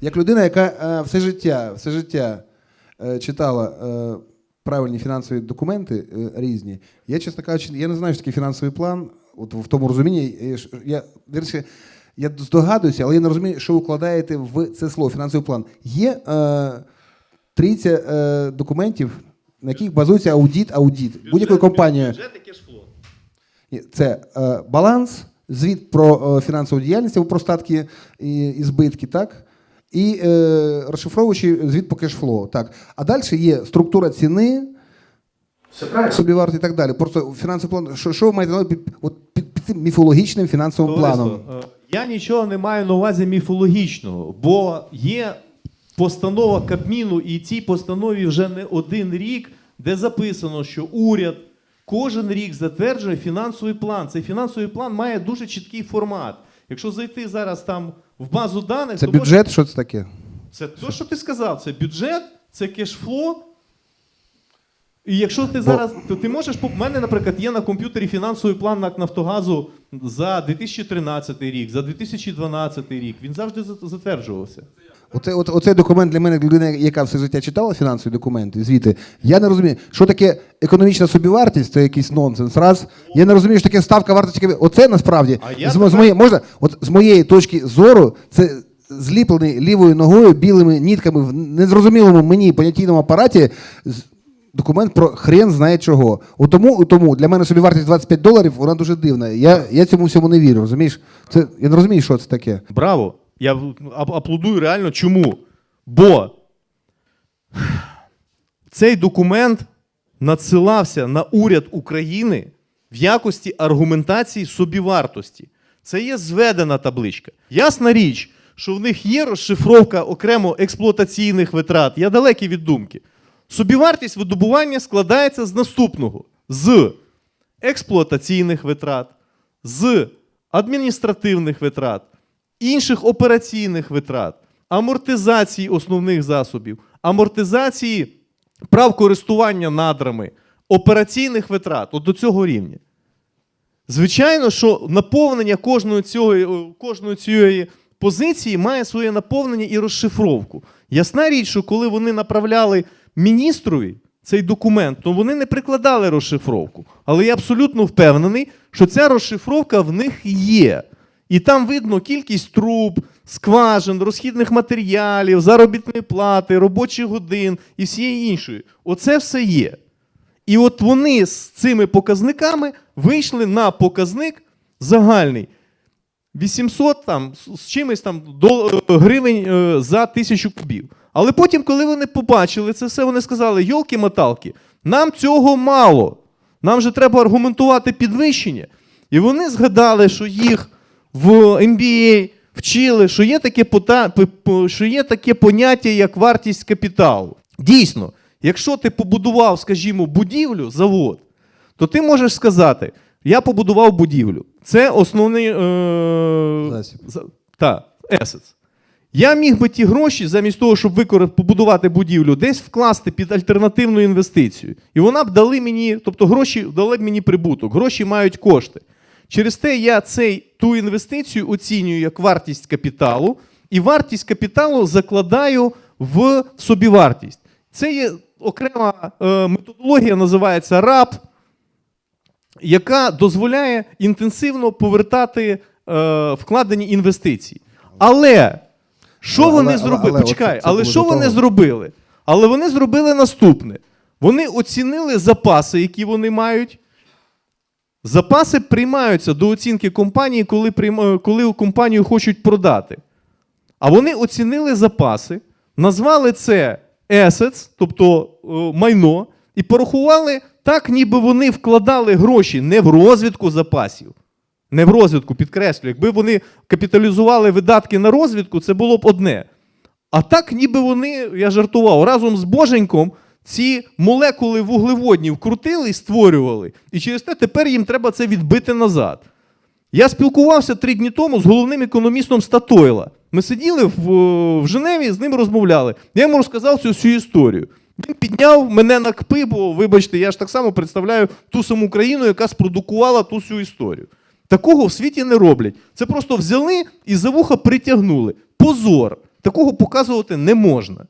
Як людина, яка е, все життя, все життя е, читала е, правильні фінансові документи різні, я, чесно кажучи, я не знаю, що таке фінансовий план. От в тому розумінні, я, вірніше, я здогадуюся, але я не розумію, що ви вкладаєте в це слово фінансовий план. Є е, трійця е, документів, на яких базується аудит, аудит. Будь-якої компанії. Бюджет і кешфло. Це е, баланс, звіт про е, фінансову діяльність або про статки і, і збитки, так? І е, розшифровуючи звіт по кешфлоу. Так. А далі є структура ціни, Все правильно. і так далі. Просто фінансовий план. Що, що ви маєте на увазі під, от, під, під цим міфологічним фінансовим планом? Товариство, е, Я нічого не маю на увазі міфологічного, бо є постанова Кабміну, і цій постанові вже не один рік, де записано, що уряд кожен рік затверджує фінансовий план. Цей фінансовий план має дуже чіткий формат. Якщо зайти зараз там в базу даних, Це тому, бюджет, що це таке? це те, що ти сказав, це бюджет, це кешфло. І якщо ти зараз, то ти можеш У мене, наприклад, є на комп'ютері фінансовий план НАК Нафтогазу за 2013 рік, за 2012 рік. Він завжди за- затверджувався. Оце, от, оцей документ для мене, як людина, яка все життя читала фінансові документи, звіти. Я не розумію, що таке економічна собівартість, це якийсь нонсенс. Раз. Я не розумію, що таке ставка вартості. Оце насправді з, з тепер- моєї, можна, от з моєї точки зору, це зліплений лівою ногою білими нітками в незрозумілому мені понятійному апараті. Документ про хрен знає чого. У тому, у тому для мене собівартість 25 доларів, вона дуже дивна. Я, я цьому всьому не вірю. Розумієш? Це я не розумію, що це таке. Браво! Я аплодую реально чому? Бо цей документ надсилався на уряд України в якості аргументації собівартості. Це є зведена табличка. Ясна річ, що в них є розшифровка окремо експлуатаційних витрат. Я далекий від думки. Собівартість видобування складається з наступного: з експлуатаційних витрат, з адміністративних витрат, інших операційних витрат, амортизації основних засобів, амортизації прав користування надрами, операційних витрат от до цього рівня. Звичайно, що наповнення кожної цієї, кожної цієї позиції має своє наповнення і розшифровку. Ясна річ, що коли вони направляли міністрові цей документ, то вони не прикладали розшифровку. Але я абсолютно впевнений, що ця розшифровка в них є. І там видно кількість труб, скважин, розхідних матеріалів, заробітної плати, робочих годин і всієї іншої. Оце все є. І от вони з цими показниками вийшли на показник загальний 800 там, з- чимось там дол- е, гривень е, за тисячу кубів. Але потім, коли вони побачили це все, вони сказали: йолки-маталки, нам цього мало. Нам же треба аргументувати підвищення. І вони згадали, що їх в MBA вчили, що є таке, що є таке поняття, як вартість капіталу. Дійсно, якщо ти побудував, скажімо, будівлю, завод, то ти можеш сказати: я побудував будівлю. Це основний е... Засіб. та, assets. Я міг би ті гроші, замість того, щоб викор... побудувати будівлю, десь вкласти під альтернативну інвестицію. І вона б дали мені, тобто гроші дали б мені прибуток, гроші мають кошти. Через те я цей, ту інвестицію оцінюю як вартість капіталу, і вартість капіталу закладаю в собівартість. Це є окрема е, методологія, називається РАП, яка дозволяє інтенсивно повертати е, вкладені інвестиції. Але що Але- вони але- зробили? але Почекай, оце- це але що вони того. зробили? Але вони зробили наступне: вони оцінили запаси, які вони мають. Запаси приймаються до оцінки компанії, коли, прийма- коли компанію хочуть продати. А вони оцінили запаси, назвали це assets, тобто е, майно, і порахували так, ніби вони вкладали гроші не в розвідку запасів, не в розвідку, підкреслю. Якби вони капіталізували видатки на розвідку, це було б одне. А так, ніби вони, я жартував, разом з Боженьком ці молекули вуглеводнів крутили і створювали. І через те тепер їм треба це відбити назад. Я спілкувався три дні тому з головним економістом Статойла. Ми сиділи в, в Женеві, з ним розмовляли. Я йому розказав цю всю історію. Він підняв мене на кпи, бо, вибачте, я ж так само представляю ту саму країну, яка спродукувала ту всю історію. Такого в світі не роблять. Це просто взяли і за вуха притягнули. Позор. Такого показувати не можна.